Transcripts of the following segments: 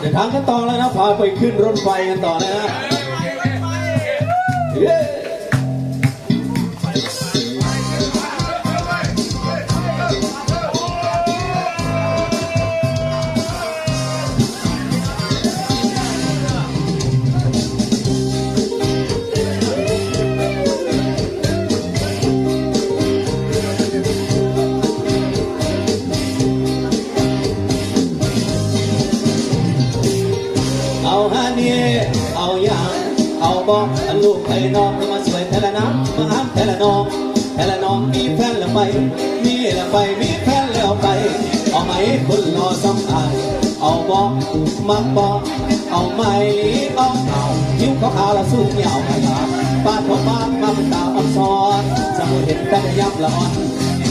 เดินทางกันต่อแล้วนะพาไปขึ้นรถไฟกันต่อนะฮะ อาบอกลูกไอ้น้องมาสวยแต่ละน้ำมาอ้ำแต่ละน้องแต่ละน้องมีแฟนแล้วไป มีแล้วไปมีแฟนแล้วไป เอาไหมคนรอสำอายเอาบอกมักบอกเอาไหมเอาเอายิ้วขาวๆและสูงยาวขยาปาดของบ้านมาเป็นตาอ่อนซ้อนสมุนเห็นแต่ยับละอ่อน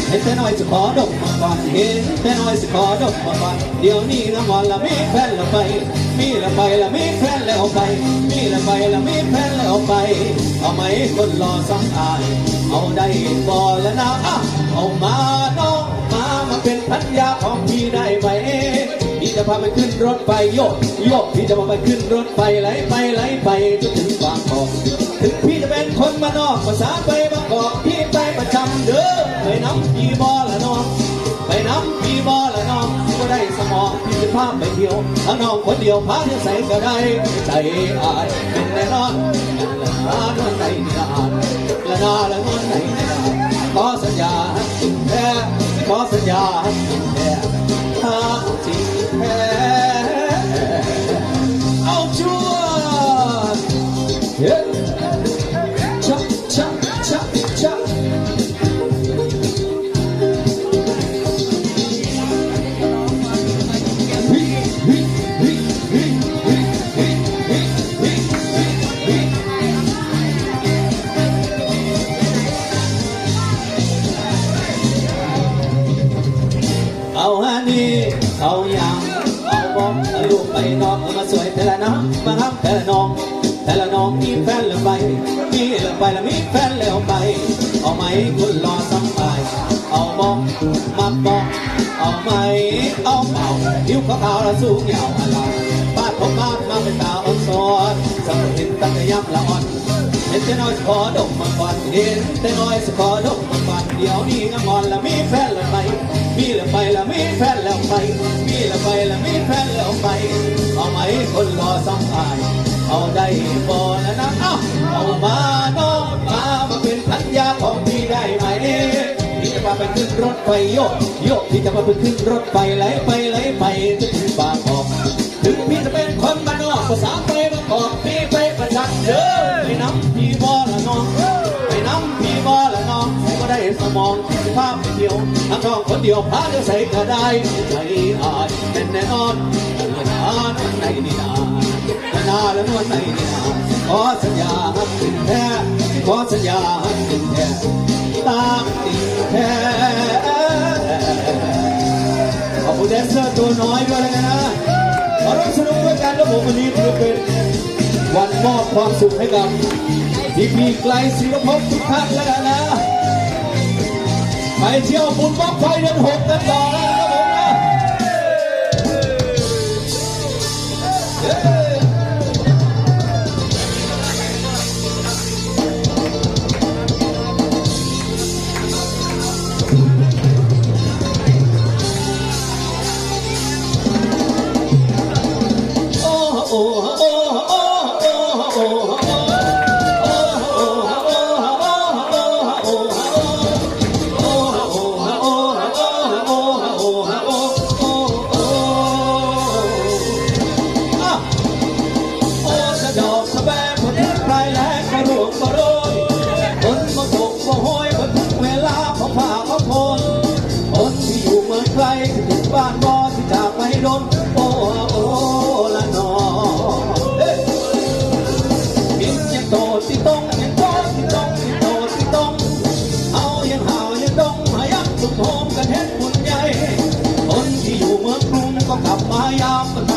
เห็นแต่น้อยสิขอดมมาก่อนเห็นแต่น้อยสิขอดมมาก่อนเดี๋ยวนี้น้ำวันละมีแฟนล้วไป มีละไปละมีแฟนแล้วไป มีละไปละมีแฟนแล้วไป เอาไหมคนรอสังอายเอาได้บ่แล้วนะอะเอามาน้องมามาเป็นพันยาของพี่ได้ไหมพี่จะพาไปขึ้นรถไฟโยกโยกพี่จะพาไปขึ้นรถไฟไหลไปไหลไปจนถึงบางกอกถึงพี่ เป็นคนมานอกภาษาไปบางกอกพี่ไปประจำเด้อไปน้ำพี่บอละน้องไปน้ำพี่บอละน้องก็ได้สมองพี่จะพาไปเที่ยวถ้าน้องคนเดียวพาเที่ยวใส่ก็ได้ใจอายเป็นแน่นอนละนานวันไหนนี่นานละนาละนวันไหนนี่นานขอสัญญาสิแท้ขอสัญญาสิแท้ถ้าจริงแท้เอาชัวร์ เอาอย่างเอาบอกเอาลูกไปนอกเอามาสวยแต่ละน้ำมาครับแต่ละน้อง แต่ละน้องมีแฟนแล้วไปมีแล้วไปแล้วมีแฟนแล้วไป เอาไหมคุณรอสัมภาเอาบอกมาบอกเอาไหมเอาเป่านิ้วขาวๆและสูงยาวอลามปาดผมมามาเป็นตาอ่อนซ้อนสำเห็นตั้งแต่ยับละอ่อน เห็นแต่น้อยสขอดมมาก่อนเห็นแต่น้อยสขอดมมาก่อนเดี๋ยวนี้น้ำงอนแล้วมีแฟนแล้วไปมีแล้วไปแล้วมีแฟนแล้วไปมีแล้วไปแล้วมีแฟนแล้วไปเอาไหมคนรอสัมภายเอาได้บ่แล้วนะเอ้าเอามาน้องมามาเป็นพันยาของพี่ได้ไหมพี่จะพาไปขึ้นรถไฟโยกโยกพี่จะพาไปขึ้นรถไฟไหลไปไหลไปจนถึงบางกอกถึงพี่จะเป็นคนบ้านนอกภาษาไปบางกอกพี่ไปประชันเด้อ มองภาพเดียวน้ำน้องคนเดียวพาเดียวใส่ก็ได้ใจอายเป็นแน่นอนละนานวันไหนนี่นาละนาแล้ววันไหนนี่นาขอสัญญาจริงแท้ขอสัญญาจริงแท้ตามจริงแท้ขอบคุณแดนเซอร์ตัวน้อยด้วยแล้วกันนะมาร่วมสนุกด้วยกันแล้วผมวันนี้ถือเป็นวันมอบความสุขให้กับพี่ๆไกลศิลปภพทุกท่านแล้วกันนะ เที่ยวบุญบั้งไฟเดือนหกกันต่อนะครับ บ้านบ่ที่จากไปโดนโอ้โอ้ละนอเห็ยงโตสิต้องยังโตสิต้องยังโตสิต้องเอายังหาวยังดงหายักสุดโฮมกันเห็นบุญใหญ่คนที่อยู่เมืองกรุงก็กลับมายามกัน